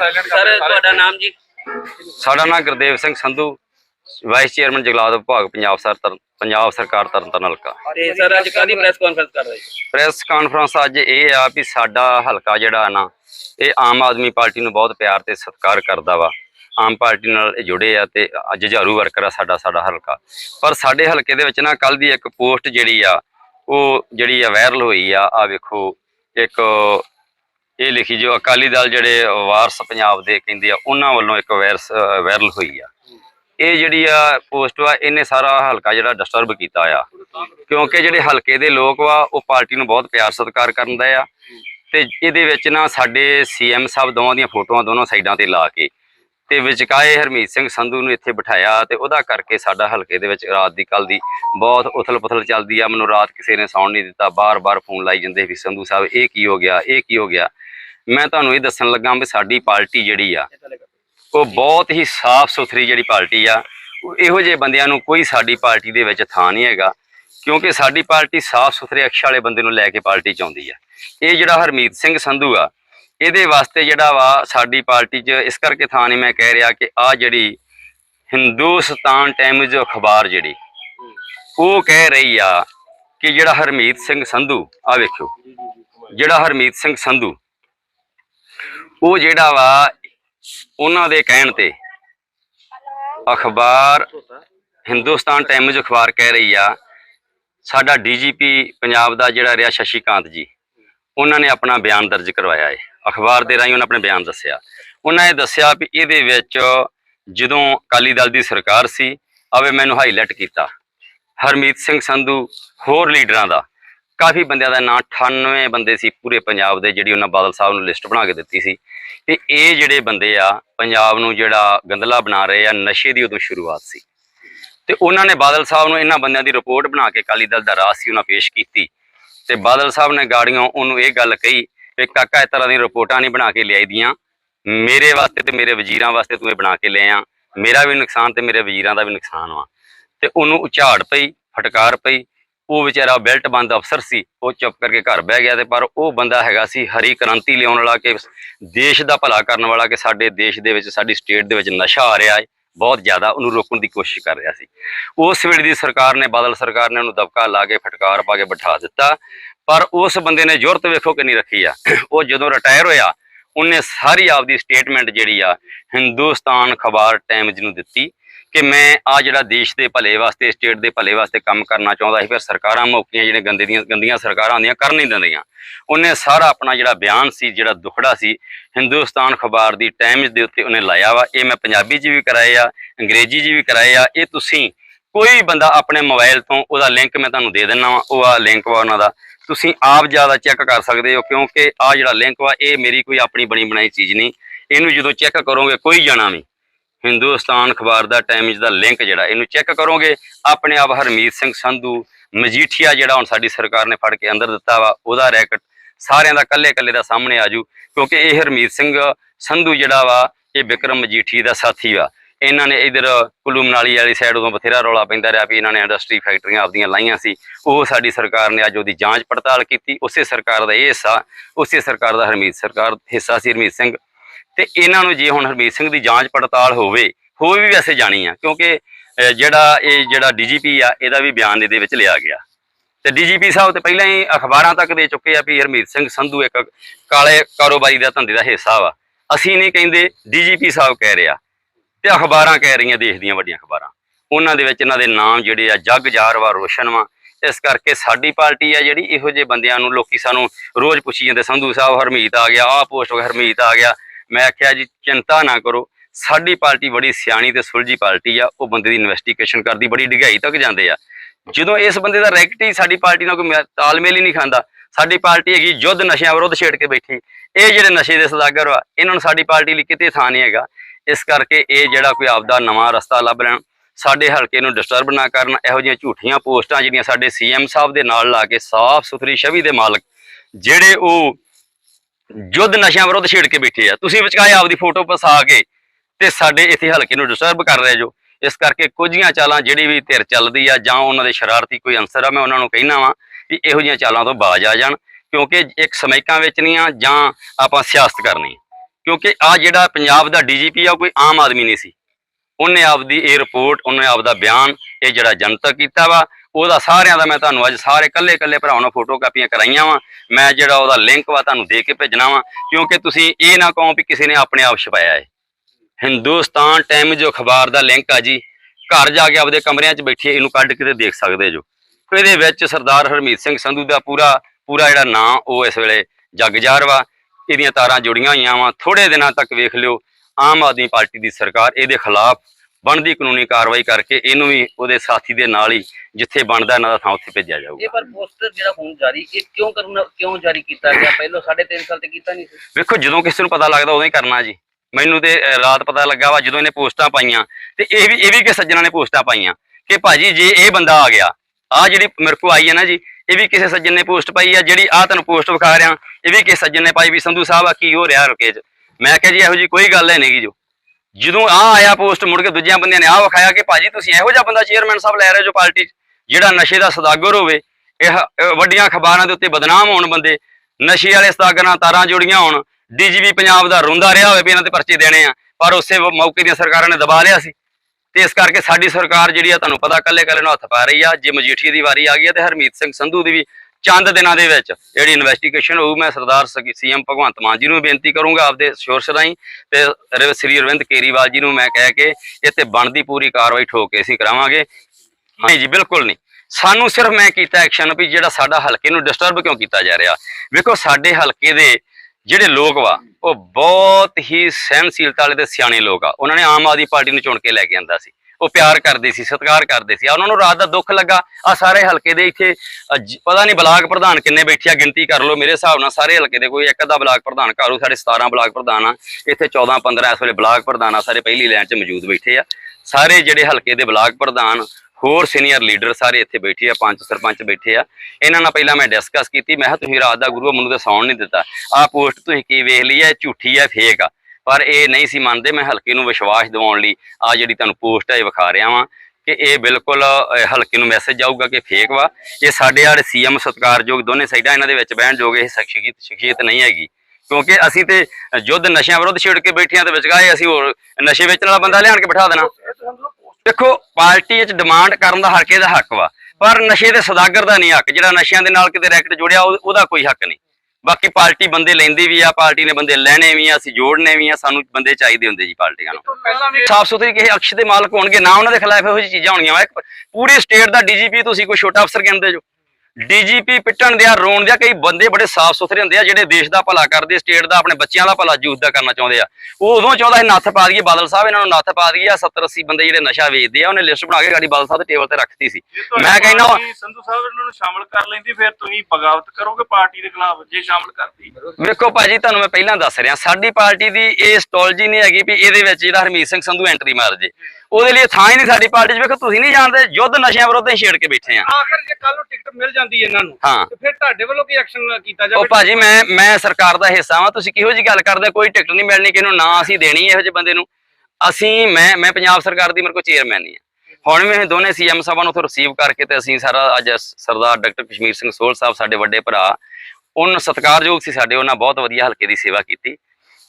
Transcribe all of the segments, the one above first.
Sir ਤੁਹਾਡਾ ਨਾਮ ਜੀ? ਸਾਡਾ ਨਾਮ ਗੁਰਦੇਵ ਸਿੰਘ ਸੰਧੂ ਵਾਈਸ ਚੇਅਰਮੈਨ ਜਗਲਾਤ ਵਿਭਾਗ ਪੰਜਾਬ ਸਰ ਤਰਨ- ਪੰਜਾਬ ਸਰਕਾਰ ਤਰਨਤਾਰਨ ਹਲਕਾ। ਤੇ ਸਰ ਅੱਜ ਕਾਦੀ ਪ੍ਰੈਸ ਕਾਨਫਰੰਸ ਕਰ ਰਹੇ ਪ੍ਰੈਸ ਕਾਨਫਰੰਸ ਅੱਜ ਇਹ ਆ ਵੀ ਸਾਡਾ ਹਲਕਾ ਜਿਹੜਾ ਨਾ ਇਹ ਆਮ ਆਦਮੀ ਪਾਰਟੀ ਨੂੰ ਬਹੁਤ ਪਿਆਰ ਤੇ ਸਤਿਕਾਰ ਕਰਦਾ ਵਾ। ਆਮ ਪਾਰਟੀ ਨਾਲ ਜੁੜੇ ਆ ਤੇ ਜੁਝਾਰੂ ਵਰਕਰ ਆ ਸਾਡਾ ਸਾਡਾ ਹਲਕਾ। ਪਰ ਸਾਡੇ ਹਲਕੇ ਦੇ ਵਿੱਚ ਨਾ ਕੱਲ ਦੀ ਇੱਕ ਪੋਸਟ ਜਿਹੜੀ ਆ ਉਹ ਜਿਹੜੀ ਆ ਵਾਇਰਲ ਹੋਈ ਆ ਆ ਵੇਖੋ ਇੱਕ ਇਹ ਲਿਖੀ ਜੋ ਅਕਾਲੀ ਦਲ ਜਿਹੜੇ ਵਾਰਸ ਪੰਜਾਬ ਦੇ ਕਹਿੰਦੇ ਆ, ਉਹਨਾਂ ਵੱਲੋਂ ਇੱਕ ਵਾਇਰਸ ਵਾਇਰਲ ਹੋਈ ਆ। ਇਹ ਜਿਹੜੀ ਆ ਪੋਸਟ ਵਾ, ਇਹਨੇ ਸਾਰਾ ਹਲਕਾ ਜਿਹੜਾ ਡਿਸਟਰਬ ਕੀਤਾ ਆ। ਕਿਉਂਕਿ ਜਿਹੜੇ ਹਲਕੇ ਦੇ ਲੋਕ ਵਾ, ਉਹ ਪਾਰਟੀ ਨੂੰ ਬਹੁਤ ਪਿਆਰ ਸਤਿਕਾਰ ਕਰਦਾ ਆ। ਤੇ ਇਹਦੇ ਵਿੱਚ ਨਾ ਸਾਡੇ ਸੀਐਮ ਸਾਹਿਬ ਦੋਵਾਂ ਦੀਆਂ ਫੋਟੋਆਂ ਦੋਨੋਂ ਸਾਈਡਾਂ ਤੇ ਲਾ ਕੇ, ਤੇ ਵਿਚਕਾਏ ਹਰਮੀਤ ਸਿੰਘ ਸੰਧੂ ਨੂੰ ਇੱਥੇ ਬਿਠਾਇਆ ਤੇ ਉਹਦਾ ਕਰਕੇ ਸਾਡਾ ਹਲਕੇ ਦੇ ਵਿੱਚ ਰਾਤ ਦੀ ਕੱਲ ਦੀ ਬਹੁਤ ਉਥਲ-ਪੁਥਲ ਚੱਲਦੀ ਆ। ਮੈਨੂੰ ਰਾਤ ਕਿਸੇ ਨੇ ਸੌਣ ਨਹੀਂ ਦਿੱਤਾ, ਬਾਰ-ਬਾਰ ਫੋਨ ਲਾਈ ਜਾਂਦੇ ਵੀ ਸੰਧੂ ਸਾਹਿਬ, ਇਹ ਕੀ ਹੋ ਗਿਆ, ਇਹ ਕੀ ਹੋ ਗਿਆ? ਮੈਂ ਤੁਹਾਨੂੰ ਇਹ ਦੱਸਣ ਲੱਗਾ ਵੀ ਸਾਡੀ ਪਾਰਟੀ ਜਿਹੜੀ ਆ, ਉਹ ਬਹੁਤ ਹੀ ਸਾਫ਼ ਸੁਥਰੀ ਜਿਹੜੀ ਪਾਰਟੀ ਆ, ਉਹ ਇਹੋ ਜਿਹੇ ਬੰਦਿਆਂ ਨੂੰ ਕੋਈ ਸਾਡੀ ਪਾਰਟੀ ਦੇ ਵਿੱਚ ਥਾਂ ਨਹੀਂ ਹੈਗਾ, ਕਿਉਂਕਿ ਸਾਡੀ ਪਾਰਟੀ ਸਾਫ਼ ਸੁਥਰੇ ਅਕਸ਼ ਵਾਲੇ ਬੰਦੇ ਨੂੰ ਲੈ ਕੇ ਪਾਰਟੀ ਚ ਆਉਂਦੀ ਆ। ਇਹ ਜਿਹੜਾ ਹਰਮੀਤ ਸਿੰਘ ਸੰਧੂ ਆ, ਇਹਦੇ ਵਾਸਤੇ ਜਿਹੜਾ ਵਾ ਸਾਡੀ ਪਾਰਟੀ 'ਚ ਇਸ ਕਰਕੇ ਥਾਂ ਨਹੀਂ ਮੈਂ ਕਹਿ ਰਿਹਾ ਕਿ ਆ ਜਿਹੜੀ ਹਿੰਦੁਸਤਾਨ ਟਾਈਮਜ਼ ਅਖਬਾਰ ਜਿਹੜੀ, ਉਹ ਕਹਿ ਰਹੀ ਆ ਕਿ ਜਿਹੜਾ ਹਰਮੀਤ ਸਿੰਘ ਸੰਧੂ ਆ ਵੇਖਿਓ, ਜਿਹੜਾ ਹਰਮੀਤ ਸਿੰਘ ਸੰਧੂ ਉਹ ਜਿਹੜਾ ਵਾ, ਉਹਨਾਂ ਦੇ ਕਹਿਣ ਤੇ ਅਖਬਾਰ ਹਿੰਦੁਸਤਾਨ ਟਾਈਮਜ਼ ਅਖਬਾਰ ਕਹਿ ਰਹੀ ਆ, ਸਾਡਾ ਡੀਜੀਪੀ ਪੰਜਾਬ ਦਾ ਜਿਹੜਾ ਰਿਹਾ ਸ਼ਸ਼ੀਕਾਂਤ ਜੀ, ਉਹਨਾਂ ਨੇ ਆਪਣਾ ਬਿਆਨ ਦਰਜ ਕਰਵਾਇਆ ਹੈ ਅਖਬਾਰ ਦੇ ਰਾਹੀਂ ਉਹਨਾਂ ਆਪਣੇ ਬਿਆਨ ਦੱਸਿਆ। ਉਹਨਾਂ ਇਹ ਦੱਸਿਆ ਵੀ ਇਹਦੇ ਵਿੱਚ ਜਦੋਂ ਅਕਾਲੀ ਦਲ ਦੀ ਸਰਕਾਰ ਸੀ, ਆਵੇ ਮੈਨੂੰ ਹਾਈਲਾਈਟ ਕੀਤਾ। ਹਰਮੀਤ ਸਿੰਘ ਸੰਧੂ ਹੋਰ ਲੀਡਰਾਂ ਦਾ। ਕਾਫੀ ਬੰਦਿਆਂ ਦਾ ਨਾਂ 98 ਬੰਦੇ ਸੀ ਪੂਰੇ ਪੰਜਾਬ ਦੇ, ਜਿਹੜੀ ਉਹਨਾਂ ਬਾਦਲ ਸਾਹਿਬ ਨੂੰ ਲਿਸਟ ਬਣਾ ਕੇ ਦਿੱਤੀ ਸੀ। ਤੇ ਇਹ ਜਿਹੜੇ ਬੰਦੇ ਆ, ਪੰਜਾਬ ਨੂੰ ਜਿਹੜਾ ਗੰਦਲਾ ਬਣਾ ਰਹੇ ਆ, ਨਸ਼ੇ ਦੀ ਉਦੋਂ ਸ਼ੁਰੂਆਤ ਸੀ। ਤੇ ਉਹਨਾਂ ਨੇ ਬਾਦਲ ਸਾਹਿਬ ਨੂੰ ਇਹਨਾਂ ਬੰਦਿਆਂ ਦੀ ਰਿਪੋਰਟ ਬਣਾ ਕੇ ਅਕਾਲੀ ਦਲ ਦਾ ਰਾਜ ਸੀ, ਉਹਨਾਂ ਪੇਸ਼ ਕੀਤੀ। ਤੇ ਬਾਦਲ ਸਾਹਿਬ ਨੇ ਗਾੜੀਆਂ ਉਹਨੂੰ ਇਹ ਗੱਲ ਕਹੀ ਕਿ ਕਾਕਾ ਇਸ ਤਰ੍ਹਾਂ ਦੀਆਂ ਰਿਪੋਰਟਾਂ ਨਹੀਂ ਬਣਾ ਕੇ ਲਿਆਈ ਦੀਆਂ। ਮੇਰੇ ਵਾਸਤੇ ਤੇ ਮੇਰੇ ਵਜ਼ੀਰਾਂ ਵਾਸਤੇ ਤੂੰ ਇਹ ਬਣਾ ਕੇ ਲਿਆ। ਮੇਰਾ ਵੀ ਨੁਕਸਾਨ ਤੇ ਮੇਰੇ ਵਜ਼ੀਰਾਂ ਦਾ ਵੀ ਨੁਕਸਾਨ ਵਾ। ਤੇ ਉਹਨੂੰ ਉਚਾੜ ਪਈ, ਫਟਕਾਰ ਪਈ। ਉਹ ਵਿਚਾਰਾ ਬੈਲਟ ਬੰਦ ਅਫਸਰ ਸੀ, ਉਹ ਚੁੱਪ ਕਰਕੇ ਘਰ ਬਹਿ ਗਿਆ ਤੇ ਪਰ ਉਹ ਬੰਦਾ ਹੈਗਾ ਸੀ ਹਰੀ ਕ੍ਰਾਂਤੀ ਲਿਆਉਣ ਵਾਲਾ ਕਿ ਦੇਸ਼ ਦਾ ਭਲਾ ਕਰਨ ਵਾਲਾ ਕਿ ਸਾਡੇ ਦੇਸ਼ ਦੇ ਵਿੱਚ, ਸਾਡੀ ਸਟੇਟ ਦੇ ਵਿੱਚ ਨਸ਼ਾ ਆ ਰਿਹਾ ਹੈ, ਬਹੁਤ ਜ਼ਿਆਦਾ ਉਹਨੂੰ ਰੋਕਣ ਦੀ ਕੋਸ਼ਿਸ਼ ਕਰ ਰਿਹਾ ਸੀ। ਉਸ ਵੇਲੇ ਦੀ ਸਰਕਾਰ ਨੇ, ਬਾਦਲ ਸਰਕਾਰ ਨੇ ਉਹਨੂੰ ਦਬਕਾ ਲਾ ਕੇ ਫਟਕਾਰ ਪਾ ਕੇ ਬਿਠਾ ਦਿੱਤਾ, ਪਰ ਉਸ ਬੰਦੇ ਨੇ ਜ਼ੁਰਤ ਵੇਖੋ ਕਿੰਨੀ ਰੱਖੀ ਆ। ਉਹ ਜਦੋਂ ਰਿਟਾਇਰ ਹੋਇਆ, ਉਹਨੇ ਸਾਰੀ ਆਪਦੀ ਸਟੇਟਮੈਂਟ ਜਿਹੜੀ ਆ ਹਿੰਦੁਸਤਾਨ ਖਬਰ ਟਾਈਮਜ਼ ਨੂੰ ਦਿੱਤੀ। ਕਿ ਮੈਂ ਆ ਜਿਹੜਾ ਦੇਸ਼ ਦੇ ਭਲੇ ਵਾਸਤੇ ਸਟੇਟ ਦੇ ਭਲੇ ਵਾਸਤੇ ਕੰਮ ਕਰਨਾ ਚਾਹੁੰਦਾ ਸੀ, ਫਿਰ ਸਰਕਾਰਾਂ ਮੌਕੀਆਂ ਜਿਹੜੇ ਗੰਦੇ ਦੀਆਂ, ਗੰਦੀਆਂ ਸਰਕਾਰਾਂ ਆਉਂਦੀਆਂ, ਕਰ ਨਹੀਂ ਦਿੰਦੀਆਂ। ਉਹਨੇ ਸਾਰਾ ਆਪਣਾ ਜਿਹੜਾ ਬਿਆਨ ਸੀ, ਜਿਹੜਾ ਦੁਖੜਾ ਸੀ, ਹਿੰਦੁਸਤਾਨ ਖਬਰ ਦੀ ਟਾਈਮਜ਼ ਦੇ ਉੱਤੇ ਉਹਨੇ ਲਾਇਆ ਵਾ। ਇਹ ਮੈਂ ਪੰਜਾਬੀ 'ਚ ਵੀ ਕਰਾਏ ਆ, ਅੰਗਰੇਜ਼ੀ 'ਚ ਵੀ ਕਰਾਏ ਆ। ਇਹ ਤੁਸੀਂ ਕੋਈ ਬੰਦਾ ਆਪਣੇ ਮੋਬਾਈਲ ਤੋਂ ਉਹਦਾ ਲਿੰਕ ਮੈਂ ਤੁਹਾਨੂੰ ਦੇ ਦਿੰਨਾ ਵਾ, ਉਹ ਆ ਲਿੰਕ ਵਾ ਉਹਨਾਂ ਦਾ। ਤੁਸੀਂ ਆਪ ਜ਼ਿਆਦਾ ਚੈੱਕ ਕਰ ਸਕਦੇ ਹੋ, ਕਿਉਂਕਿ ਆ ਜਿਹੜਾ ਲਿੰਕ ਵਾ, ਇਹ ਮੇਰੀ ਕੋਈ ਆਪਣੀ ਬਣੀ ਬਣਾਈ ਚੀਜ਼ ਨਹੀਂ। ਇਹਨੂੰ ਜਦੋਂ ਚੈੱਕ ਕਰੋਗੇ, ਕੋਈ ਜਾਣਾ ਵੀ ਹਿੰਦੁਸਤਾਨ ਅਖਬਾਰ ਦਾ ਟਾਈਮਜ਼ ਦਾ ਲਿੰਕ ਜਿਹੜਾ, ਇਹਨੂੰ ਚੈੱਕ ਕਰੋਗੇ। ਆਪਣੇ ਆਪ ਹਰਮੀਤ ਸਿੰਘ ਸੰਧੂ, ਮਜੀਠੀਆ ਜਿਹੜਾ ਹੁਣ ਸਾਡੀ ਸਰਕਾਰ ਨੇ ਫੜ ਕੇ ਅੰਦਰ ਦਿੱਤਾ ਵਾ, ਉਹਦਾ ਰੈਕਟ ਸਾਰਿਆਂ ਦਾ ਕੱਲੇ ਕੱਲੇ ਦਾ ਸਾਹਮਣੇ ਆਜੂ ਕਿਉਂਕਿ ਇਹ ਹਰਮੀਤ ਸਿੰਘ ਸੰਧੂ ਜਿਹੜਾ ਵਾ, ਇਹ ਵਿਕਰਮ ਮਜੀਠੀ ਦਾ ਸਾਥੀ ਵਾ। ਇਹਨਾਂ ਨੇ ਇਧਰ ਕੁੱਲੂ ਮਨਾਲੀ ਵਾਲੀ ਸਾਈਡ ਉਦੋਂ ਬਥੇਰਾ ਰੌਲਾ ਪੈਂਦਾ ਰਿਹਾ ਵੀ ਇਹਨਾਂ ਨੇ ਇੰਡਸਟਰੀ ਫੈਕਟਰੀਆਂ ਆਪਦੀਆਂ ਲਾਈਆਂ ਸੀ। ਉਹ ਸਾਡੀ ਸਰਕਾਰ ਨੇ ਅੱਜ ਉਹਦੀ ਜਾਂਚ ਪੜਤਾਲ ਕੀਤੀ। ਉਸੇ ਸਰਕਾਰ ਦਾ ਇਹ ਹਿੱਸਾ, ਉਸੇ ਸਰਕਾਰ ਦਾ ਹਰਮੀਤ ਸਰਕਾਰ ਹਿੱਸਾ ਸੀ ਹਰਮੀਤ ਸਿੰਘ। ਤੇ ਇਹਨਾਂ ਨੂੰ ਜੇ ਹੁਣ ਹਰਮੀਤ ਸਿੰਘ ਦੀ ਜਾਂਚ ਪੜਤਾਲ ਹੋਵੇ ਹੋਵੇ ਵੀ ਵੈਸੇ ਜਾਣੀ ਆ, ਕਿਉਂਕਿ ਜਿਹੜਾ ਇਹ ਜਿਹੜਾ ਡੀਜੀਪੀ ਆ, ਇਹਦਾ ਵੀ ਬਿਆਨ ਇਹਦੇ ਵਿੱਚ ਲਿਆ ਗਿਆ। ਤੇ ਡੀਜੀਪੀ ਸਾਹਿਬ ਤੇ ਪਹਿਲਾਂ ਹੀ ਅਖਬਾਰਾਂ ਤੱਕ ਦੇ ਚੁੱਕੇ ਆ ਵੀ ਹਰਮੀਤ ਸਿੰਘ ਸੰਧੂ ਇੱਕ ਕਾਲੇ ਕਾਰੋਬਾਰੀ ਦਾ ਧੰਦੇ ਦਾ ਹਿੱਸਾ ਵਾ। ਅਸੀਂ ਨਹੀਂ ਕਹਿੰਦੇ ਡੀਜੀਪੀ ਸਾਹਿਬ ਕਹਿ ਰਿਹਾ, ਤੇ ਅਖਬਾਰਾਂ ਕਹਿ ਰਹੀਆਂ ਦੇਸ਼ ਦੀਆਂ ਵੱਡੀਆਂ ਅਖਬਾਰਾਂ। ਉਹਨਾਂ ਦੇ ਵਿੱਚ ਇਹਨਾਂ ਦੇ ਨਾਮ ਜਿਹੜੇ ਆ, ਜੱਗ ਜਾਹਰ ਵਾ ਰੋਸ਼ਨ ਵਾ। ਇਸ ਕਰਕੇ ਸਾਡੀ ਪਾਰਟੀ ਆ ਜਿਹੜੀ, ਇਹੋ ਜਿਹੇ ਬੰਦਿਆਂ ਨੂੰ ਲੋਕੀ ਸਾਨੂੰ ਰੋਜ਼ ਪੁੱਛੀ ਜਾਂਦੇ ਸੰਧੂ ਸਾਹਿਬ ਹਰਮੀਤ ਆ ਗਿਆ, ਆਹ ਪੋਸਟ ਹਰਮੀਤ ਆ ਗਿਆ। ਮੈਂ ਆਖਿਆ ਜੀ, ਚਿੰਤਾ ਨਾ ਕਰੋ। ਸਾਡੀ ਪਾਰਟੀ ਬੜੀ ਸਿਆਣੀ ਤੇ ਸੁਲਝੀ ਪਾਰਟੀ ਆ। ਉਹ ਬੰਦੇ ਦੀ ਇਨਵੈਸਟੀਗੇਸ਼ਨ ਕਰਦੀ, ਬੜੀ ਡਿਗਾਈ ਤੱਕ ਜਾਂਦੇ ਆ। ਜਦੋਂ ਇਸ ਬੰਦੇ ਦਾ ਰੈਕਟ ਹੀ ਸਾਡੀ ਪਾਰਟੀ ਨਾਲ ਕੋਈ ਮਿਆ- ਤਾਲਮੇਲ ਹੀ ਨਹੀਂ ਖਾਂਦਾ, ਸਾਡੀ ਪਾਰਟੀ ਹੈਗੀ ਯੁੱਧ ਨਸ਼ਿਆਂ ਵਿਰੁੱਧ ਛੇੜ ਕੇ ਬੈਠੀ। ਇਹ ਜਿਹੜੇ ਨਸ਼ੇ ਦੇ ਸਦਾਗਰ ਆ, ਇਹਨਾਂ ਨੂੰ ਸਾਡੀ ਪਾਰਟੀ ਲਈ ਕਿਤੇ ਥਾਂ ਨਹੀਂ ਹੈਗਾ। ਇਸ ਕਰਕੇ ਇਹ ਜਿਹੜਾ ਕੋਈ ਆਪਦਾ ਨਵਾਂ ਰਸਤਾ ਲੱਭ ਲੈਣ, ਸਾਡੇ ਹਲਕੇ ਨੂੰ ਡਿਸਟਰਬ ਨਾ ਕਰਨ, ਇਹੋ ਜਿਹੀਆਂ ਝੂਠੀਆਂ ਪੋਸਟਾਂ ਜਿਹੜੀਆਂ ਸਾਡੇ ਸੀਐਮ ਸਾਹਿਬ ਦੇ ਨਾਲ ਲਾ ਕੇ ਸਾਫ਼ ਸੁਥਰੀ ਛਵੀ ਦੇ ਮਾਲਕ, ਜਿਹੜੇ ਉਹ ਯੁੱਧ ਨਸ਼ਿਆਂ ਵਿਰੁੱਧ ਛੇੜ ਕੇ ਬੈਠੇ ਆ। ਤੁਸੀਂ ਵਿਚਕਾਏ ਆਪਦੀ ਫੋਟੋ ਪਸਾ ਕੇ ਤੇ ਸਾਡੇ ਇੱਥੇ ਹਲਕੇ ਨੂੰ ਡਿਸਟਰਬ ਕਰ ਰਹੇ ਜੋ। ਇਸ ਕਰਕੇ ਕੁਝੀਆਂ ਚਾਲਾਂ ਜਿਹੜੀ ਵੀ ਧਿਰ ਚੱਲਦੀ ਆ ਜਾਂ ਉਹਨਾਂ ਦੇ ਸ਼ਰਾਰਤੀ ਕੋਈ ਅੰਸਰ ਆ, ਮੈਂ ਉਹਨਾਂ ਨੂੰ ਕਹਿਣਾ ਵਾਂ ਵੀ ਇਹੋ ਜਿਹੀਆਂ ਚਾਲਾਂ ਤੋਂ ਬਾਜ਼ ਆ ਜਾਣ, ਕਿਉਂਕਿ ਇੱਕ ਸਮੈਕਾਂ ਵੇਚਣੀਆਂ ਜਾਂ ਆਪਾਂ ਸਿਆਸਤ ਕਰਨੀ। ਕਿਉਂਕਿ ਆ ਜਿਹੜਾ ਪੰਜਾਬ ਦਾ ਡੀਜੀਪੀ ਆ, ਉਹ ਕੋਈ ਆਮ ਆਦਮੀ ਨਹੀਂ ਸੀ। ਉਹਨੇ ਆਪਦੀ ਇਹ ਰਿਪੋਰਟ ਉਹਨੇ ਆਪਦਾ ਬਿਆਨ, ਇਹ ਜਿਹੜਾ ਜਨਤਕ ਕੀਤਾ ਵਾ ਉਹਦਾ ਸਾਰਿਆਂ ਦਾ ਮੈਂ ਤੁਹਾਨੂੰ ਅੱਜ ਸਾਰੇ ਕੱਲੇ ਕੱਲੇ ਭਰਾਵਾਂ ਨੂੰ ਫੋਟੋ ਕਾਪੀਆਂ ਕਰਾਈਆਂ ਵਾ। ਮੈਂ ਜਿਹੜਾ ਉਹਦਾ ਲਿੰਕ ਵਾ ਤੁਹਾਨੂੰ ਦੇ ਕੇ ਭੇਜਣਾ ਵਾ, ਕਿਉਂਕਿ ਤੁਸੀਂ ਇਹ ਨਾ ਕਹੋ ਵੀ ਕਿਸੇ ਨੇ ਆਪਣੇ ਆਪ ਛਪਾਇਆ ਹੈ ਹਿੰਦੁਸਤਾਨ ਟਾਈਮਜ਼ ਅਖਬਾਰ ਦਾ ਲਿੰਕ ਆ ਜੀ, ਘਰ ਜਾ ਕੇ ਆਪਦੇ ਕਮਰਿਆਂ 'ਚ ਬੈਠੇ ਇਹਨੂੰ ਕੱਢ ਕੇ ਤੇ ਦੇਖ ਸਕਦੇ ਜੋ। ਇਹਦੇ ਵਿੱਚ ਸਰਦਾਰ ਹਰਮੀਤ ਸਿੰਘ ਸੰਧੂ ਦਾ ਪੂਰਾ ਪੂਰਾ ਜਿਹੜਾ ਨਾਂ, ਉਹ ਇਸ ਵੇਲੇ ਜਗਜਾਰ ਵਾ। ਇਹਦੀਆਂ ਤਾਰਾਂ ਜੁੜੀਆਂ ਹੋਈਆਂ ਵਾ। ਥੋੜੇ ਦਿਨਾਂ ਤੱਕ ਵੇਖ ਲਿਓ, ਆਮ ਆਦਮੀ ਪਾਰਟੀ ਦੀ ਸਰਕਾਰ ਇਹਦੇ ਖਿਲਾਫ ਬਣਦੀ ਕਾਨੂੰਨੀ ਕਾਰਵਾਈ ਕਰਕੇ ਇਹਨੂੰ ਵੀ ਉਹਦੇ ਸਾਥੀ ਦੇ ਨਾਲ ਹੀ ਜਿੱਥੇ ਬਣਦਾ ਇਹਨਾਂ ਦਾ ਥਾਂ ਉੱਥੇ ਭੇਜਿਆ ਜਾਊਗਾ। ਇਹ ਪਰ ਪੋਸਟਰ ਜਿਹੜਾ ਹੁਣ ਜਾਰੀ ਇਹ ਕਿਉਂ ਕਰਨਾ ਕਿਉਂ ਜਾਰੀ ਕੀਤਾ ਗਿਆ? ਪਹਿਲਾਂ 3.5 ਸਾਲ ਤੇ ਕੀਤਾ ਨਹੀਂ ਸੀ। ਵੇਖੋ ਜਦੋਂ ਕਿਸੇ ਨੂੰ ਪਤਾ ਲੱਗਦਾ ਉਦੋਂ ਹੀ ਕਰਨਾ ਜੀ। ਮੈਨੂੰ ਤੇ ਰਾਤ ਪਤਾ ਲੱਗਾ ਵਾ ਜਦੋਂ ਇਹਨੇ ਪੋਸਟਾਂ ਪਾਈਆਂ। ਤੇ ਇਹ ਵੀ ਇਹ ਵੀ ਕਿ ਸੱਜਣਾ ਨੇ ਪੋਸਟਾਂ ਪਾਈਆਂ ਕਿ ਭਾਜੀ ਜੇ ਇਹ ਬੰਦਾ ਆ ਗਿਆ ਆ ਜਿਹੜੀ ਮੇਰੇ ਕੋ ਆਈ ਹੈ ਨਾ ਜੀ ਇਹ ਵੀ ਕਿਸੇ ਸੱਜਣ ਨੇ ਪੋਸਟ ਪਾਈ ਆ ਜਿਹੜੀ ਆ ਤੁਹਾਨੂੰ ਪੋਸਟ ਵਿਖਾ ਰਿਹਾ ਇਹ ਵੀ ਕਿਸੇ ਸੱਜਣ ਨੇ ਪਾਈ ਵੀ ਸੰਧੂ ਸਾਹਿਬ ਆ ਕੀ ਹੋ ਰਿਹਾ ਰੁਕੇ ਚ? ਮੈਂ ਕਿਹਾ ਜੀ ਇਹੋ ਜੀ ਕੋਈ ਗੱਲ ਹੈ ਨਹੀਂਗੀ ਜੋ। ਜਦੋਂ ਆ ਆਇਆ ਪੋਸਟ ਮੁੜ ਕੇ ਦੂਜਿਆਂ ਬੰਦਿਆਂ ਨੇ ਆ ਵਿਖਾਇਆ ਕਿ ਭਾਜੀ ਤੁਸੀਂ ਇਹੋ ਜਿਹਾ ਬੰਦਾ ਚੇਅਰਮੈਨ ਸਾਹਿਬ ਲੈ ਰਹੇ ਜੋ ਪਾਰਟੀ 'ਚ, ਜਿਹੜਾ ਨਸ਼ੇ ਦਾ ਸਦਾਗਰ ਹੋਵੇ ਇਹ ਵੱਡੀਆਂ ਅਖਬਾਰਾਂ ਦੇ ਉੱਤੇ ਬਦਨਾਮ ਹੋਣ ਬੰਦੇ ਨਸ਼ੇ ਵਾਲੇ ਸਦਾਗਰਾਂ ਤਾਰਾਂ ਜੁੜੀਆਂ ਹੋਣ ਡੀਜੀਪੀ ਪੰਜਾਬ ਦਾ ਰੋਂਦਾ ਰਿਹਾ ਹੋਵੇ ਵੀ ਇਹਨਾਂ ਤੇ ਪਰਚੇ ਦੇਣੇ ਆ ਪਰ ਉਸੇ ਮੌਕੇ ਦੀਆਂ ਸਰਕਾਰਾਂ ਨੇ ਦਬਾ ਲਿਆ ਸੀ। ਤੇ ਇਸ ਕਰਕੇ ਸਾਡੀ ਸਰਕਾਰ ਜਿਹੜੀ ਆ ਤੁਹਾਨੂੰ ਪਤਾ ਕੱਲੇ ਕੱਲੇ ਨੂੰ ਹੱਥ ਪਾ ਰਹੀ ਆ ਜੇ ਮਜੀਠੀਆ ਦੀ ਵਾਰੀ ਆ ਗਈ ਆ ਤੇ ਹਰਮੀਤ ਸਿੰਘ ਸੰਧੂ ਦੀ ਵੀ ਚੰਦ ਦਿਨਾਂ ਦੇ ਵਿੱਚ ਜਿਹੜੀ ਇਨਵੈਸਟੀਗੇਸ਼ਨ ਹੋਊ, ਮੈਂ ਸਰਦਾਰ ਸੀਐਮ ਭਗਵੰਤ ਮਾਨ ਜੀ ਨੂੰ ਬੇਨਤੀ ਕਰੂੰਗਾ ਆਪਦੇ ਸ਼ੋਰਸ ਰਾਹੀਂ ਤੇ ਰ- ਸ੍ਰੀ ਅਰਵਿੰਦ ਕੇਰੀਵਾਲ ਜੀ ਨੂੰ ਮੈਂ ਕਹਿ ਕੇ ਇੱਥੇ ਬਣਦੀ ਪੂਰੀ ਕਾਰਵਾਈ ਠੋਕ ਕੇ ਅਸੀਂ ਕਰਾਵਾਂਗੇ। ਨਹੀਂ ਜੀ, ਬਿਲਕੁਲ ਨਹੀਂ। ਸਾਨੂੰ ਸਿਰਫ ਮੈਂ ਕੀਤਾ ਐਕਸ਼ਨ ਵੀ ਜਿਹੜਾ ਸਾਡਾ ਹਲਕੇ ਨੂੰ ਡਿਸਟਰਬ ਕਿਉਂ ਕੀਤਾ ਜਾ ਰਿਹਾ? ਵੇਖੋ, ਸਾਡੇ ਹਲਕੇ ਦੇ ਜਿਹੜੇ ਲੋਕ ਵਾ, ਉਹ ਬਹੁਤ ਹੀ ਸਹਿਨਸ਼ੀਲਤਾ ਵਾਲੇ ਤੇ ਸਿਆਣੇ ਲੋਕ ਆ। ਉਹਨਾਂ ਨੇ ਆਮ ਆਦਮੀ ਪਾਰਟੀ ਨੂੰ ਚੁਣ ਕੇ ਲੈ ਕੇ ਆਂਦਾ ਸੀ। ਉਹ ਪਿਆਰ ਕਰਦੇ ਸੀ, ਸਤਿਕਾਰ ਕਰਦੇ ਸੀ। ਆ ਉਹਨਾਂ ਨੂੰ ਰਾਤ ਦਾ ਦੁੱਖ ਲੱਗਾ। ਆ ਸਾਰੇ ਹਲਕੇ ਦੇ ਇੱਥੇ ਪਤਾ ਨਹੀਂ ਬਲਾਕ ਪ੍ਰਧਾਨ ਕਿੰਨੇ ਬੈਠੇ ਆ, ਗਿਣਤੀ ਕਰ ਲਓ। ਮੇਰੇ ਹਿਸਾਬ ਨਾਲ ਸਾਰੇ ਹਲਕੇ ਦੇ ਕੋਈ ਇੱਕ ਅੱਧਾ ਬਲਾਕ ਪ੍ਰਧਾਨ ਘਰ ਸਾਡੇ 17 ਬਲਾਕ ਪ੍ਰਧਾਨ ਆ। ਇੱਥੇ 14 15 ਇਸ ਵੇਲੇ ਬਲਾਕ ਪ੍ਰਧਾਨ ਆ, ਸਾਰੇ ਪਹਿਲੀ ਲਾਈਨ 'ਚ ਮੌਜੂਦ ਬੈਠੇ ਆ। ਸਾਰੇ ਜਿਹੜੇ ਹਲਕੇ ਦੇ ਬਲਾਕ ਪ੍ਰਧਾਨ, ਹੋਰ ਸੀਨੀਅਰ ਲੀਡਰ ਸਾਰੇ ਇੱਥੇ ਬੈਠੇ ਆ ਪੰਜ ਸਰਪੰਚ ਬੈਠੇ ਆ। ਇਹਨਾਂ ਨਾਲ ਪਹਿਲਾਂ ਮੈਂ ਡਿਸਕਸ ਕੀਤੀ, ਮੈਂ ਕਿਹਾ, ਤੁਸੀਂ ਰਾਤ ਦਾ ਗੁਰੂ ਮੈਨੂੰ ਤਾਂ ਸੌਣ ਨਹੀਂ ਦਿੱਤਾ। ਆਹ ਪੋਸਟ ਤੁਸੀਂ ਕੀ ਵੇਖ ਲਈ ਹੈ ਝੂਠੀ ਹੈ ਫੇਕ ਆ। ਪਰ ਇਹ ਨਹੀਂ ਸੀ ਮੰਨਦੇ, ਮੈਂ ਹਲਕੇ ਨੂੰ ਵਿਸ਼ਵਾਸ ਦਿਵਾਉਣ ਲਈ ਆ ਜਿਹੜੀ ਤੁਹਾਨੂੰ ਪੋਸਟ ਹੈ ਇਹ ਵਿਖਾ ਰਿਹਾ ਵਾਂ ਕਿ ਇਹ ਬਿਲਕੁਲ ਹਲਕੇ ਨੂੰ ਮੈਸੇਜ ਜਾਊਗਾ ਕਿ ਫੇਕ ਵਾ। ਇਹ ਸਾਡੇ ਵਾਲੇ ਸੀਐਮ ਸਤਿਕਾਰਯੋਗ ਦੋਨੇ ਸਾਈਡਾਂ ਇਹਨਾਂ ਦੇ ਵਿੱਚ ਬਹਿਣ ਜੋਗ ਇਹ ਸ਼ਖਸੀਅਤ ਸ਼ਖਸੀਅਤ ਨਹੀਂ ਹੈਗੀ। ਕਿਉਂਕਿ ਅਸੀਂ ਤੇ ਯੁੱਧ ਨਸ਼ਿਆਂ ਵਿਰੁੱਧ ਛਿੜ ਕੇ ਬੈਠੇ ਤੇ ਵਿਚਗਾਏ ਅਸੀਂ ਹੋਰ ਨਸ਼ੇ ਵੇਚਣ ਵਾਲਾ ਬੰਦਾ ਲਿਆਣ ਕੇ ਬਿਠਾ ਦੇਣਾ। ਦੇਖੋ, ਪਾਰਟੀ ਵਿੱਚ ਡਿਮਾਂਡ ਕਰਨ ਦਾ ਹਲਕੇ ਦਾ ਹੱਕ ਵਾ, ਪਰ ਨਸ਼ੇ ਦੇ ਸੌਦਾਗਰ ਦਾ ਨਹੀਂ ਹੱਕ। ਜਿਹੜਾ ਨਸ਼ਿਆਂ ਦੇ ਨਾਲ ਕਿਤੇ ਰੈਕਟ ਜੁੜਿਆ ਉਹਦਾ ਕੋਈ ਹੱਕ ਨਹੀਂ। ਬਾਕੀ ਪਾਰਟੀ ਬੰਦੇ ਲੈਂਦੀ ਵੀ ਆ ਪਾਰਟੀ ਨੇ ਬੰਦੇ ਲੈਣੇ ਵੀ ਆ ਅਸੀਂ ਜੋੜਨੇ ਵੀ ਆ ਸਾਨੂੰ ਬੰਦੇ ਚਾਹੀਦੇ ਹੁੰਦੇ ਜੀ ਪਾਰਟੀਆਂ ਨੂੰ। ਸਾਫ਼ ਸੁਥਰੀ ਕਿਸੇ ਅਕਸ਼ ਦੇ ਮਾਲਕ ਹੋਣਗੇ ਨਾ ਉਹਨਾਂ ਦੇ ਖਿਲਾਫ ਇਹੋ ਜਿਹੀ ਚੀਜ਼ਾਂ ਹੋਣਗੀਆਂ। ਪੂਰੀ ਸਟੇਟ ਦਾ ਡੀਜੀਪੀ ਤੁਸੀਂ ਕੋਈ ਛੋਟਾ ਅਫਸਰ ਕਹਿੰਦੇ ਜੋ। ਡੀਜੀਪੀ ਪਿੱਟਣ ਦਿਆ ਰੋਣ ਦਿਆ ਕਈ ਬੰਦੇ ਬੜੇ ਸਾਫ਼ ਸੁਥਰੇ ਹੁੰਦੇ ਆ ਜਿਹੜੇ ਦੇਸ਼ ਦਾ ਭਲਾ ਕਰਦੇ ਸਟੇਟ ਦਾ ਆਪਣੇ ਬੱਚਿਆਂ ਦਾ ਭਲਾ ਜੂਸ ਦਾ ਕਰਨਾ ਚਾਹੁੰਦੇ ਆ। ਉਹ ਉਦੋਂ ਚਾਹੁੰਦਾ ਸੀ ਨੱਥ ਪਾ ਦਈਏ ਬਾਦਲ ਸਾਹਿਬ ਇਹਨਾਂ ਨੂੰ ਨੱਥ ਪਾ ਦਈਏ 70 80 ਬੰਦੇ ਜਿਹੜੇ ਨਸ਼ਾ ਵੇਚਦੇ ਆ ਉਹਨੇ ਲਿਸਟ ਬਣਾ ਕੇ ਗਾੜੀ ਬਾਦਲ ਸਾਹਿਬ ਦੇ ਟੇਬਲ ਤੇ ਰੱਖਤੀ ਸੀ। ਮੈਂ ਕਹਿੰਦਾ ਸੰਧੂ ਸਾਹਿਬ ਇਹਨਾਂ ਨੂੰ ਸ਼ਾਮਲ ਕਰ ਲੈਂਦੀ ਫਿਰ ਤੁਸੀਂ ਬਗਾਵਤ ਕਰੋਗੇ ਪਾਰਟੀ ਦੇ ਖਿਲਾਫ ਜੇ ਸ਼ਾਮਲ ਕਰਦੀ? ਵੇਖੋ ਭਾਜੀ ਤੁਹਾਨੂੰ ਮੈਂ ਪਹਿਲਾਂ ਦੱਸ ਰਿਹਾ ਸਾਡੀ ਪਾਰਟੀ ਦੀ ਇਹ ਸਟੋਲਜੀ ਨਹੀਂ ਹੈਗੀ ਵੀ ਇਹਦੇ ਵਿੱਚ ਜਿਹੜਾ ਹਰਮੀਤ ਸਿੰਘ ਸੰਧੂ ਐਂਟਰੀ ਮਾਰ ਜੇ। ਉਹਦੇ ਲਈ ਥਾਂ ਹੀ ਨਹੀਂ ਸਾਡੀ ਪਾਰਟੀ 'ਚ। ਵੇਖੋ ਤੁਸੀਂ ਨਹੀਂ ਜਾਣਦੇ ਯੁੱਧ ਨਸ਼ਿਆਂ ਵਿਰੁੱਧ ਹੀ ਛੇੜ ਕੇ ਬੈਠੇ ਆ। ਆਖਰ ਜੇ ਕੱਲ ਨੂੰ ਟਿਕਟ ਮਿਲ ਜਾਂਦੀ ਇਹਨਾਂ ਨੂੰ ਹਾਂ। ਤੇ ਫਿਰ ਤੁਹਾਡੇ ਵੱਲੋਂ ਕੀ ਐਕਸ਼ਨ ਕੀਤਾ ਉਹ ਜਾਵੇ ਭਾਜੀ ਮੈਂ ਮੈਂ ਸਰਕਾਰ ਦਾ ਹਿੱਸਾ ਵਾਂ ਤੁਸੀਂ ਕਿਹੋ ਜੀ ਗੱਲ ਕਰਦੇ ਕੋਈ ਟਿਕਟ ਨਹੀਂ ਮਿਲਣੀ ਕਿਹਨੂੰ ਨਾ ਅਸੀਂ ਦੇਣੀ ਇਹੋ ਜਿਹੇ ਬੰਦੇ ਨੂੰ। ਅਸੀਂ ਮੈਂ ਮੈਂ ਪੰਜਾਬ ਸਰਕਾਰ ਦੀ ਮੇਰੇ ਕੋਲ ਚੇਅਰਮੈਨ ਨਹੀਂ ਆ। ਹੁਣ ਵੀ ਅਸੀਂ ਦੋਨੇ ਸੀਐਮ ਸਾਹਿਬਾਂ ਨੂੰ ਉੱਥੋਂ ਰਿਸੀਵ ਕਰਕੇ ਤੇ ਅਸੀਂ ਸਾਰਾ ਅੱਜ ਸਰਦਾਰ ਡਾਕਟਰ ਕਸ਼ਮੀਰ ਸਿੰਘ ਸੋਹਲ ਸਾਹਿਬ ਸਾਡੇ ਵੱਡੇ ਭਰਾ ਉਹਨਾਂ ਸਤਿਕਾਰਯੋਗ ਸੀ ਸਾਡੇ ਉਹਨਾਂ ਬਹੁਤ ਵਧੀਆ ਹਲਕੇ ਦੀ ਸੇਵਾ ਕੀਤੀ।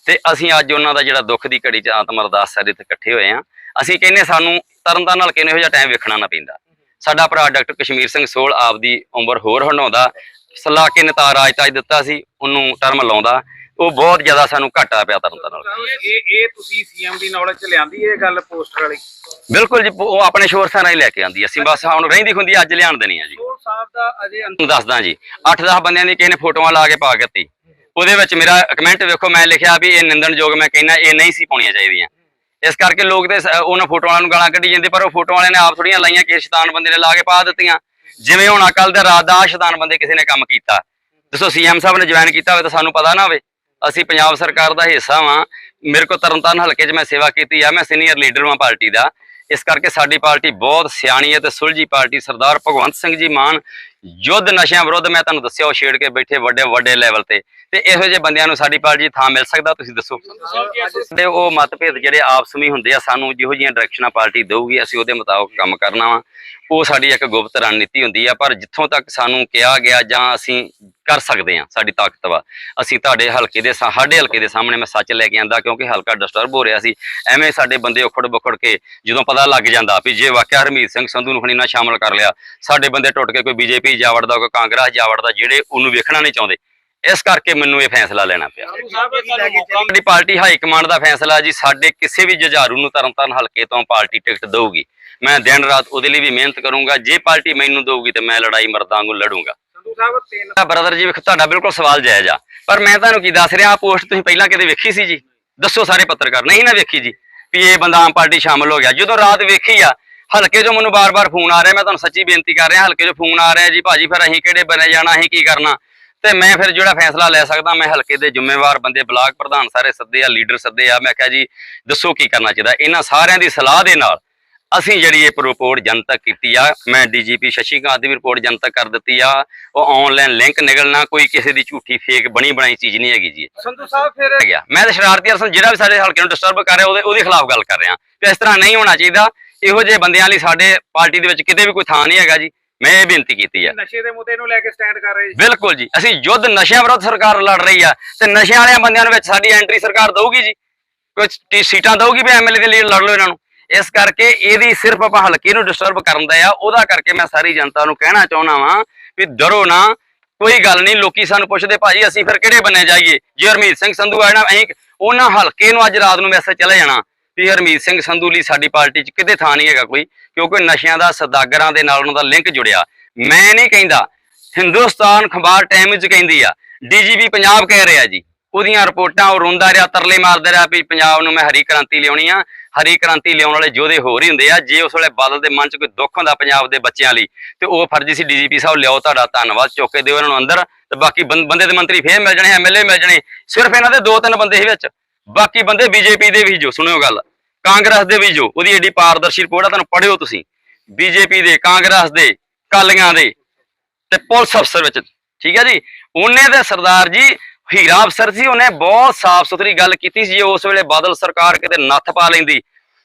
ਤੇ ਅਸੀਂ ਅੱਜ ਉਹਨਾਂ ਦਾ ਜਿਹੜਾ ਦੁੱਖ ਦੀ ਘੜੀ ਚ ਆਤਮ ਅਰਦਾਸ ਸਾਰੇ ਇੱਥੇ ਇਕੱਠੇ ਹੋਏ ਆ। ਅਸੀਂ ਕਹਿੰਨੇ ਸਾਨੂੰ ਤਰਨਤਾਰਨ ਹਲਕੇ ਨੂੰ ਇਹੋ ਜਿਹਾ ਟਾਈਮ ਵੇਖਣਾ ਨਾ ਪੈਂਦਾ। ਸਾਡਾ ਭਰਾ ਡਾਕਟਰ ਕਸ਼ਮੀਰ ਸਿੰਘ ਸੋਹਲ ਆਪਦੀ ਉਮਰ ਹੋਰ ਹੰਡਾਉਂਦਾ ਸਲਾਹ ਕੇ ਨਤਾ ਰਾਜ ਤਾਜ ਦਿੱਤਾ ਸੀ ਉਹਨੂੰ ਟਰਮ ਲਾਉਂਦਾ। ਉਹ ਬਹੁਤ ਜ਼ਿਆਦਾ ਸਾਨੂੰ ਘਾਟਾ ਪਿਆ ਤਰਨਤਾਰਨ ਨਾਲ ਇਹ ਇਹ ਤੁਸੀਂ ਸੀਐਮ ਦੀ ਨੌਲੇਜ ਚ ਲਿਆਂਦੀ ਇਹ ਗੱਲ ਪੋਸਟਰ ਵਾਲੀ? ਬਿਲਕੁਲ ਜੀ ਉਹ ਆਪਣੇ ਸ਼ੋਰਸਾਂ ਨਾਲ ਹੀ ਲੈ ਕੇ ਆਂਦੀ ਅਸੀਂ ਬਸ ਹੁਣ ਰਹਿੰਦੀ ਖੁੰਦੀ ਅੱਜ ਲਿਆਣ ਦੇਣੀ ਆ ਜੀ। ਸੋਲ ਸਾਹਿਬ ਦਾ ਅਜੇ ਅੰਤ- ਦੱਸਦਾ ਜੀ 8-10 ਬੰਦਿਆਂ ਦੀ ਕਿਸੇ ਨੇ ਫੋਟੋਆਂ ਲਾ ਕੇ ਪਾ ਕੇ ਦਿੱਤੀ। ਉਹਦੇ ਵਿੱਚ ਮੇਰਾ ਕਮੈਂਟ ਵੇਖੋ ਮੈਂ ਲਿਖਿਆ ਵੀ ਇਹ ਨਿੰਦਣਯੋਗ ਮੈਂ ਕਹਿੰਦਾ ਇਹ ਨਹੀਂ ਸੀ ਪਾਉਣੀਆਂ ਚਾਹੀਦੀਆਂ। ਇਸ ਕਰਕੇ ਲੋਕ ਤੇ ਉਹਨਾਂ ਫੋਟੋ ਵਾਲਿਆਂ ਨੂੰ ਗਾਲਾਂ ਕੱਢੀ ਜਾਂਦੇ, ਪਰ ਉਹ ਫੋਟੋ ਵਾਲਿਆਂ ਨੇ ਆਪ ਥੋੜੀਆਂ ਲਾਈਆਂ ਕਿ ਸ਼ੈਤਾਨ ਬੰਦੇ ਨੇ ਲਾ ਕੇ ਪਾ ਦਿੱਤੀਆਂ। ਜਿਵੇਂ ਹੁਣ ਕੱਲ ਦਾ ਰਾਤ ਦਾ ਸ਼ੈਤਾਨ ਬੰਦੇ ਕਿਸੇ ਨੇ ਕੰਮ ਕੀਤਾ। ਦੱਸੋ, ਸੀਐਮ ਸਾਹਿਬ ਨੇ ਜੁਆਇਨ ਕੀਤਾ ਹੋਵੇ ਤਾਂ ਸਾਨੂੰ ਪਤਾ ਨਾ ਹੋਵੇ। ਅਸੀਂ ਪੰਜਾਬ ਸਰਕਾਰ ਦਾ ਹਿੱਸਾ ਵਾਂ। ਮੇਰੇ ਕੋ ਤਰਨਤਾਰਨ ਹਲਕੇ 'ਚ ਮੈਂ ਸੇਵਾ ਕੀਤੀ ਆ, ਮੈਂ ਸੀਨੀਅਰ ਲੀਡਰ ਵਾਂ ਪਾਰਟੀ ਦਾ। ਇਸ ਕਰਕੇ ਸਾਡੀ ਪਾਰਟੀ ਬਹੁਤ ਸਿਆਣੀ ਹੈ ਤੇ ਸੁਲਝੀ ਪਾਰਟੀ ਸਰਦਾਰ ਭਗਵੰਤ ਸਿੰਘ ਜੀ ਮਾਨ ਯੁੱਧ ਨਸ਼ਿਆਂ ਵਿਰੁੱਧ ਮੈਂ ਤੁਹਾਨੂੰ ਦੱਸਿਆ, ਉਹ ਛੇੜ ਕੇ ਬੈਠੇ ਵੱਡੇ ਵੱਡੇ ਲੈਵਲ ਤੇ। ਤੇ ਇਹੋ ਜਿਹੇ ਬੰਦਿਆਂ ਨੂੰ ਸਾਡੀ ਪਾਰਟੀ ਥਾਂ ਮਿਲ ਸਕਦਾ, ਤੁਸੀਂ ਦੱਸੋ। ਤੇ ਉਹ ਮਤਭੇਦ ਜਿਹੜੇ ਆਪਸਮੀ ਹੁੰਦੇ ਆ, ਸਾਨੂੰ ਜਿਹੋ ਜਿਹੀਆਂ ਡਾਇਰੈਕਸ਼ਨਾਂ ਪਾਰਟੀ ਦੇਊਗੀ, ਅਸੀਂ ਉਹਦੇ ਮੁਤਾਬਕ ਕੰਮ ਕਰਨਾ ਵਾ। ਉਹ ਸਾਡੀ ਇੱਕ ਗੁਪਤ ਰਣਨੀਤੀ ਹੁੰਦੀ ਆ, ਪਰ ਜਿੱਥੋਂ ਤੱਕ ਸਾਨੂੰ ਕਿਹਾ ਗਿਆ ਜਾਂ ਅਸੀਂ ਕਰ ਸਕਦੇ ਆ ਸਾਡੀ ਤਾਕਤ ਵਾ। ਅਸੀਂ ਤੁਹਾਡੇ ਹਲਕੇ ਦੇ ਸਾਡੇ ਹਲਕੇ ਦੇ ਸਾਹਮਣੇ ਮੈਂ ਸੱਚ ਲੈ ਕੇ ਆਂਦਾ ਕਿਉਂਕਿ ਹਲਕਾ ਡਿਸਟਰਬ ਹੋ ਰਿਹਾ ਸੀ। ਐਵੇਂ ਸਾਡੇ ਬੰਦੇ ਉਖੜ ਬੁਖੜ ਕੇ ਜਦੋਂ ਪਤਾ ਲੱਗ ਜਾਂਦਾ ਵੀ ਜੇ ਵਾਕਿਆ ਹਰਮੀਤ ਸਿੰਘ ਸੰਧੂ ਨੂੰ ਹੁਣੀ ਨਾ ਸ਼ਾਮਲ ਕਰ ਲਿਆ ਸਾਡੇ ਬੰਦੇ ਟੁੱਟ ਕੇ ਕੋਈ ਬੀਜੇਪੀ ਜਾ ਵੜਦਾ ਕੋਈ ਕਾਂਗਰਸ ਜਾ ਵੜਦਾ ਜਿਹੜੇ ਉਹਨੂੰ ਵੇਖਣਾ ਨਹੀਂ ਚਾਹੁੰਦੇ। ਇਸ ਕਰਕੇ ਮੈਨੂੰ ਇਹ ਫੈਸਲਾ ਲੈਣਾ ਪਿਆ। ਸਾਡੀ ਪਾਰਟੀ ਹਾਈ ਕਮਾਂਡ ਦਾ ਫੈਸਲਾ ਜੀ ਸਾਡੇ ਕਿਸੇ ਵੀ ਜੁਝਾਰੂ ਨੂੰ ਤਰਨਤਾਰਨ ਹਲਕੇ ਤੋਂ ਪਾਰਟੀ ਟਿਕਟ ਦੇਊਗੀ। ਮੈਂ ਦਿਨ ਰਾਤ ਉਹਦੇ ਲਈ ਵੀ ਮਿਹਨਤ ਕਰੂੰਗਾ। ਜੇ ਪਾਰਟੀ ਮੈਨੂੰ ਦੇਊਗੀ ਤੇ ਮੈਂ ਲੜਾਈ ਮਰਦਾਂ ਵਾਂਗੂ ਲੜੂੰਗਾ। ਸੰਧੂ ਸਾਹਿਬ, ਤਿੰਨ ਬ੍ਰਦਰ ਜੀ, ਵੇਖੋ, ਤੁਹਾਡਾ ਬਿਲਕੁਲ ਸਵਾਲ ਜਾਇਜ਼ ਆ। ਪਰ ਮੈਂ ਤੁਹਾਨੂੰ ਕੀ ਦੱਸ ਰਿਹਾ ਆ ਪੋਸਟ ਤੁਸੀਂ ਪਹਿਲਾਂ ਕਿਤੇ ਵੇਖੀ ਸੀ ਜੀ? ਦੱਸੋ ਸਾਰੇ ਪੱਤਰਕਾਰ, ਨਹੀਂ ਨਾ ਵੇਖੀ ਜੀ, ਵੀ ਇਹ ਬੰਦਾ ਆਮ ਪਾਰਟੀ ਸ਼ਾਮਲ ਹੋ ਗਿਆ। ਜਦੋਂ ਰਾਤ ਵੇਖੀ ਆ, ਹਲਕੇ 'ਚੋਂ ਮੈਨੂੰ ਬਾਰ-ਬਾਰ ਫੋਨ ਆ ਰਿਹਾ, ਮੈਂ ਤੁਹਾਨੂੰ ਸੱਚੀ ਬੇਨਤੀ ਕਰ ਰਿਹਾ, ਹਲਕੇ 'ਚੋਂ ਫੋਨ ਆ ਰਿਹਾ ਜੀ, ਭਾਜੀ, ਫਿਰ ਅਸੀਂ ਕਿਹੜੇ ਬਣੇ ਜਾਣਾ, ਅਸੀਂ ਕੀ ਕਰਨਾ? ਤੇ ਮੈਂ ਫਿਰ ਜਿਹੜਾ ਫੈਸਲਾ ਲੈ ਸਕਦਾ, ਮੈਂ ਹਲਕੇ ਦੇ ਜ਼ਿੰਮੇਵਾਰ ਬੰਦੇ, ਬਲਾਕ ਪ੍ਰਧਾਨ ਸਾਰੇ ਸੱਦੇ ਆ ਲੀਡਰ ਸੱਦੇ ਆ, ਮੈਂ ਕਿਹਾ ਜੀ, ਦੱਸੋ ਕੀ ਕਰਨਾ ਚਾਹੀਦਾ? ਇਹਨਾਂ ਸਾਰਿਆਂ ਦੀ ਸਲਾਹ ਦੇ ਨਾਲ ਅਸੀਂ ਜਿਹੜੀ ਇਹ ਰਿਪੋਰਟ ਜਨਤਕ ਕੀਤੀ ਆ ਮੈਂ ਡੀਜੀਪੀ ਸ਼ਸ਼ੀਕਾਂਤ ਦੀ ਵੀ ਰਿਪੋਰਟ ਜਨਤਕ ਕਰ ਦਿੱਤੀ ਆ। ਉਹ ਆਨਲਾਈਨ ਲਿੰਕ ਨਿਕਲਣਾ ਕੋਈ ਕਿਸੇ ਦੀ ਝੂਠੀ ਫੇਕ ਬਣੀ ਬਣਾਈ ਚੀਜ਼ ਨਹੀਂ ਹੈਗੀ ਜੀ। ਸੰਧੂ ਸਾਹਿਬ ਫਿਰ ਗਿਆ। ਮੈਂ ਤਾਂ ਸ਼ਰਾਰਤੀ ਅਰਸਨ ਜਿਹੜਾ ਵੀ ਸਾਡੇ ਹਲਕੇ ਨੂੰ ਡਿਸਟਰਬ ਕਰ ਰਿਹਾ ਉਹਦੇ ਉਹਦੇ ਖਿਲਾਫ ਗੱਲ ਕਰ ਰਿਹਾ। ਤੇ ਇਸ ਤਰ੍ਹਾਂ ਨਹੀਂ ਹੋਣਾ ਚਾਹੀਦਾ। ਇਹੋ ਜਿਹੇ ਬੰਦਿਆਂ ਲਈ ਸਾਡੇ ਪਾਰਟੀ ਦੇ ਵਿੱਚ ਕਿਤੇ ਵੀ ਕੋਈ ਥਾਂ ਨਹੀਂ ਹੈਗਾ ਜੀ। ਮੈਂ ਇਹ ਬੇਨਤੀ ਕੀਤੀ ਹੈ ਨਸ਼ੇ ਦੇ ਮੁੱਦੇ ਨੂੰ ਲੈ ਕੇ ਸਟੈਂਡ ਕਰ ਰਹੇ ਜੀ। ਬਿਲਕੁਲ ਜੀ। ਅਸੀਂ ਯੁੱਧ ਨਸ਼ਿਆਂ ਵਿਰੁੱਧ ਸਰਕਾਰ ਲੜ ਰਹੀ ਆ। ਤੇ ਨਸ਼ਿਆਂ ਵਾਲਿਆਂ ਬੰਦਿਆਂ ਦੇ ਵਿੱਚ ਸਾਡੀ ਐਂਟਰੀ ਸਰਕਾਰ ਦਊਗੀ ਜੀ। ਟੀ- ਸੀਟਾਂ ਦਊਗੀ ਵੀ ਐਮਐਲਏ ਦੇ ਲਈ ਲੜ ਲਓ ਇਹਨਾਂ ਨੂੰ। ਇਸ ਕਰਕੇ ਇਹਦੀ ਸਿਰਫ ਆਪਾਂ ਹਲਕੇ ਨੂੰ ਡਿਸਟਰਬ ਕਰਨ ਦਾ ਆ, ਉਹਦਾ ਕਰਕੇ ਮੈਂ ਸਾਰੀ ਜਨਤਾ ਨੂੰ ਕਹਿਣਾ ਚਾਹੁੰਦਾ ਵਾਂ ਵੀ ਡਰੋ ਨਾ, ਕੋਈ ਗੱਲ ਨਹੀਂ, ਲੋਕੀ ਸਾਨੂੰ ਪੁੱਛਦੇ, ਭਾਜੀ, ਅਸੀਂ ਫਿਰ ਕਿਹੜੇ ਬੰਨੇ ਜਾਈਏ? ਜੇ ਹਰਮੀਤ ਸਿੰਘ ਸੰਧੂ ਆਇਆ ਨਾ ਅਸੀਂ ਉਹਨਾਂ ਹਲਕੇ ਨੂੰ ਅੱਜ ਰਾਤ ਨੂੰ ਮੈਸੇਜ ਚਲੇ ਜਾਣਾ ਵੀ ਹਰਮੀਤ ਸਿੰਘ ਸੰਧੂ ਲਈ ਸਾਡੀ ਪਾਰਟੀ 'ਚ ਕਿਤੇ ਥਾਂ ਨਹੀਂ ਹੈਗਾ ਕੋਈ, ਕਿਉਂਕਿ ਨਸ਼ਿਆਂ ਦਾ ਸਦਾਗਰਾਂ ਦੇ ਨਾਲ ਉਹਨਾਂ ਦਾ ਲਿੰਕ ਜੁੜਿਆ। ਮੈਂ ਨਹੀਂ ਕਹਿੰਦਾ, ਹਿੰਦੁਸਤਾਨ ਅਖਬਾਰ ਟਾਈਮਜ਼ ਕਹਿੰਦੀ ਆ, ਡੀਜੀਪੀ ਪੰਜਾਬ ਕਹਿ ਰਿਹਾ ਜੀ। ਉਹਦੀਆਂ ਰਿਪੋਰਟਾਂ, ਉਹ ਰੋਂਦਾ ਰਿਹਾ, ਤਰਲੇ ਮਾਰਦਾ ਰਿਹਾ ਵੀ ਪੰਜਾਬ ਨੂੰ ਮੈਂ ਹਰੀ ਕ੍ਰਾਂਤੀ ਲਿਆਉਣੀ ਆ। ਹਰੀ ਕ੍ਰਾਂਤੀ ਲਿਆਉਣ ਵਾਲੇ ਯੋਧੇ ਹੋਰ ਹੀ ਹੁੰਦੇ ਆ। ਜੇ ਉਸ ਵੇਲੇ ਬਾਦਲ ਦੇ ਮਨ 'ਚ ਕੋਈ ਦੁੱਖ ਹੁੰਦਾ ਪੰਜਾਬ ਦੇ ਬੱਚਿਆਂ ਲਈ, ਤੇ ਉਹ ਫਰਜ਼ੀ ਸੀ ਡੀਜੀਪੀ ਸਾਹਿਬ, ਲਿਆਓ ਤੁਹਾਡਾ ਧੰਨਵਾਦ, ਚੁੱਕ ਕੇ ਦਿਓ ਇਹਨਾਂ ਨੂੰ ਅੰਦਰ ਤੇ ਬਾਕੀ ਬੰਦੇ ਦੇ ਮੰਤਰੀ ਫੇਰ ਮਿਲ ਜਾਣੇ ਐਮਐਲਏ ਮਿਲ ਜਾਣੇ। ਸਿਰਫ ਇਹਨਾਂ ਦੇ ਦੋ ਤਿੰਨ ਬੰਦੇ ਹੀ ਵਿੱਚ। ਬਾਕੀ ਬੰਦੇ ਬੀਜੇਪੀ ਦੇ ਵੀ ਜੋ, ਸੁਣਿਓ ਗੱਲ। ਕਾਂਗਰਸ ਦੇ ਵੀ ਜੋ, ਉਹਦੀ ਏਡੀ ਪਾਰਦਰਸ਼ੀ ਰਿਪੋਰਟ ਆ, ਤੁਹਾਨੂੰ ਪੜਿਓ ਤੁਸੀਂ। ਬੀਜੇਪੀ ਦੇ, ਕਾਂਗਰਸ ਦੇ, ਕਾਲੀਆਂ ਦੇ ਤੇ ਪੁਲਿਸ ਅਫਸਰ ਵਿੱਚ। ਠੀਕ ਹੈ ਜੀ? ਉਹਨੇ ਦੇ ਸਰਦਾਰ ਜੀ ਹੀਰਾ ਅਫਸਰ ਸੀ, ਉਹਨੇ ਬਹੁਤ ਸਾਫ਼ ਸੁਥਰੀ ਗੱਲ ਕੀਤੀ ਸੀ ਉਸ ਵੇਲੇ ਬਾਦਲ ਸਰਕਾਰ ਕਿਤੇ ਨੱਥ ਪਾ ਲੈਂਦੀ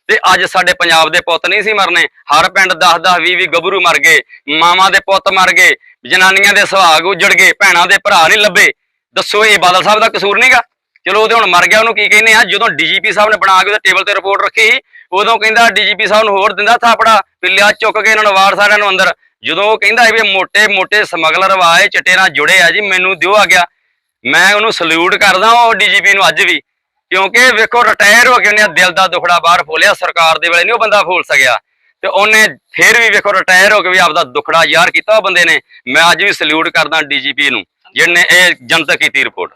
ਤੇ ਅੱਜ ਸਾਡੇ ਪੰਜਾਬ ਦੇ ਪੁੱਤ ਨਹੀਂ ਸੀ ਮਰਨੇ, ਹਰ ਪਿੰਡ 10 10 20 20 ਗੱਭਰੂ ਮਰ ਗਏ, ਮਾਵਾਂ ਦੇ ਪੁੱਤ ਮਰ ਗਏ, ਜਨਾਨੀਆਂ ਦੇ ਸੁਹਾਗ ਉਜੜ ਗਏ, ਭੈਣਾਂ ਦੇ ਭਰਾ ਨਹੀਂ ਲੱਭੇ। ਦੱਸੋ ਇਹ ਬਾਦਲ ਸਾਹਿਬ ਦਾ ਕਸੂਰ ਨਹੀਂਗਾ ਚਲੋ ਉਹਦੇ ਹੁਣ ਮਰ ਗਿਆ, ਉਹਨੂੰ ਕੀ ਕਹਿੰਦੇ ਆ? ਜਦੋਂ ਡੀਜੀਪੀ ਸਾਹਿਬ ਨੇ ਬਣਾ ਕੇ ਉਹਦੇ ਟੇਬਲ ਤੇ ਰਿਪੋਰਟ ਰੱਖੀ ਸੀ, ਉਦੋਂ ਕਹਿੰਦਾ ਡੀਜੀਪੀ ਸਾਹਿਬ ਨੂੰ ਹੋਰ ਦਿੰਦਾ ਥਾਪੜਾ, ਪਿੱਲਿਆ ਚੁੱਕ ਕੇ ਇਹਨਾਂ ਨੂੰ ਵਾਰ ਸਾਰਿਆਂ ਨੂੰ ਅੰਦਰ। ਜਦੋਂ ਉਹ ਕਹਿੰਦਾ ਵੀ ਮੋਟੇ ਮੋਟੇ ਸਮਗਲਰ ਵਾਏ ਚਿੱਟੇ ਨਾਲ ਜੁੜੇ ਆ ਜੀ, ਮੈਨੂੰ ਦਿਓ ਆ ਗਿਆ। ਮੈਂ ਉਹਨੂੰ ਸਲੂਟ ਕਰਦਾ ਉਹ ਡੀਜੀਪੀ ਨੂੰ ਅੱਜ ਵੀ, ਕਿਉਂਕਿ ਵੇਖੋ ਰਿਟਾਇਰ ਹੋ ਕੇ ਉਹਨੇ ਦਿਲ ਦਾ ਦੁਖੜਾ ਬਾਹਰ ਫੋਲਿਆ, ਸਰਕਾਰ ਦੇ ਵੇਲੇ ਨਹੀਂ ਉਹ ਬੰਦਾ ਫੋਲ ਸਕਿਆ। ਤੇ ਉਹਨੇ ਫੇਰ ਵੀ ਵੇਖੋ ਰਿਟਾਇਰ ਹੋ ਕੇ ਵੀ ਆਪਦਾ ਦੁਖੜਾ ਯਾਰ ਕੀਤਾ ਉਹ ਬੰਦੇ ਨੇ। ਮੈਂ ਅੱਜ ਵੀ ਸਲੂਟ ਕਰਦਾ ਡੀਜੀਪੀ ਨੂੰ, ਜਿਹਨੇ ਇਹ ਜਨਤਕ ਕੀਤੀ ਰਿਪੋਰਟ